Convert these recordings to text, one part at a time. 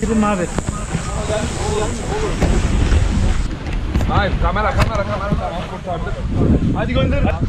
Gidin abi. Hayır kamera kamera kamera. Hadi gönder. Hadi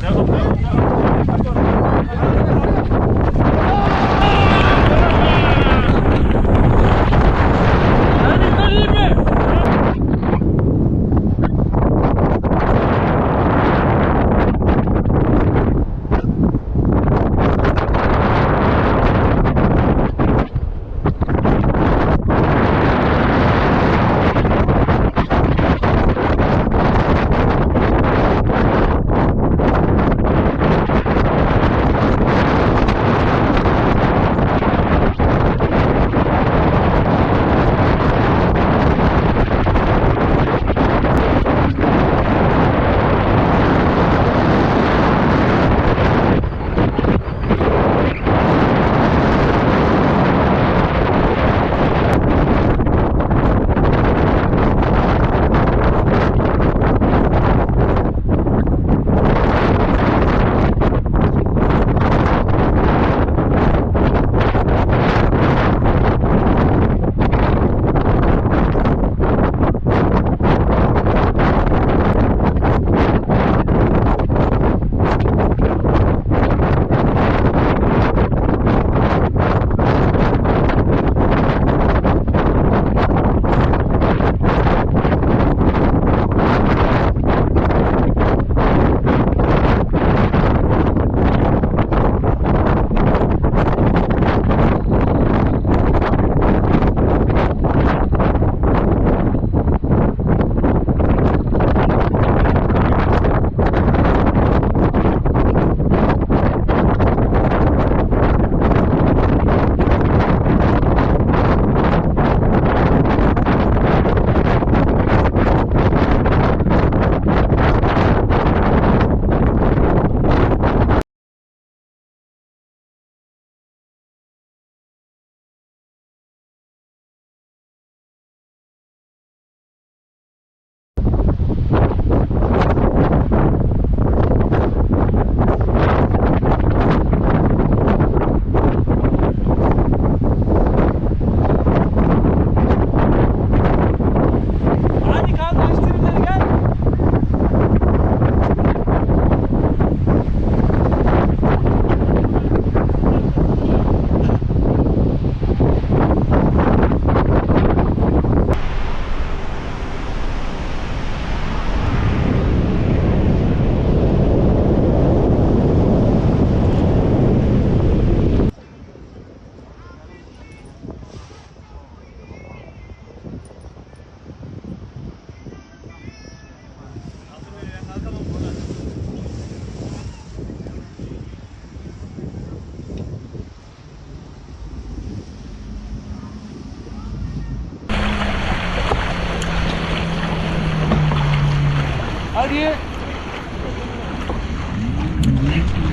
Hadi.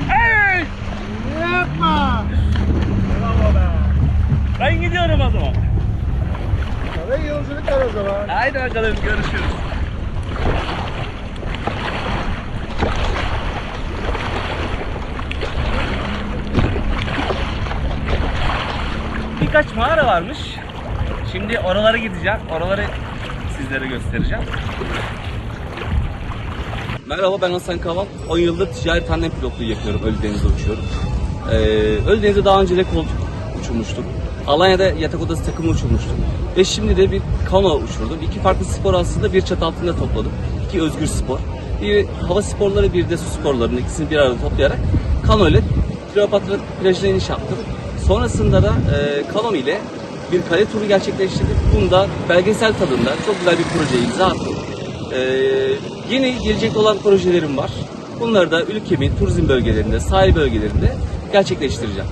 Hey! Yapma. Ben gidiyorum o zaman. Hadi yolculuklar o zaman. Haydi bakalım görüşürüz. Birkaç mağara varmış. Şimdi oralara gideceğim. Oraları sizlere göstereceğim. Merhaba ben Hasan Kaval. 10 yıldır ticari tandem pilotluğu yapıyorum. Ölüdeniz'de uçuyorum. Ee, Ölüdeniz'de daha önce de koltuk uçurmuştum. Alanya'da yatak odası takımı uçurmuştum. Ve şimdi de bir kano uçurdum. İki farklı spor aslında bir çatı altında topladım. İki özgür spor. Bir hava sporları bir de su sporlarını ikisini bir arada toplayarak kano ile Kleopatra plajına iniş yaptım. Sonrasında da e, kano ile bir kale turu gerçekleştirdik. Bunda belgesel tadında çok güzel bir projeye imza attım. Ee, yeni gelecek olan projelerim var. Bunları da ülkemin turizm bölgelerinde, sahil bölgelerinde gerçekleştireceğim.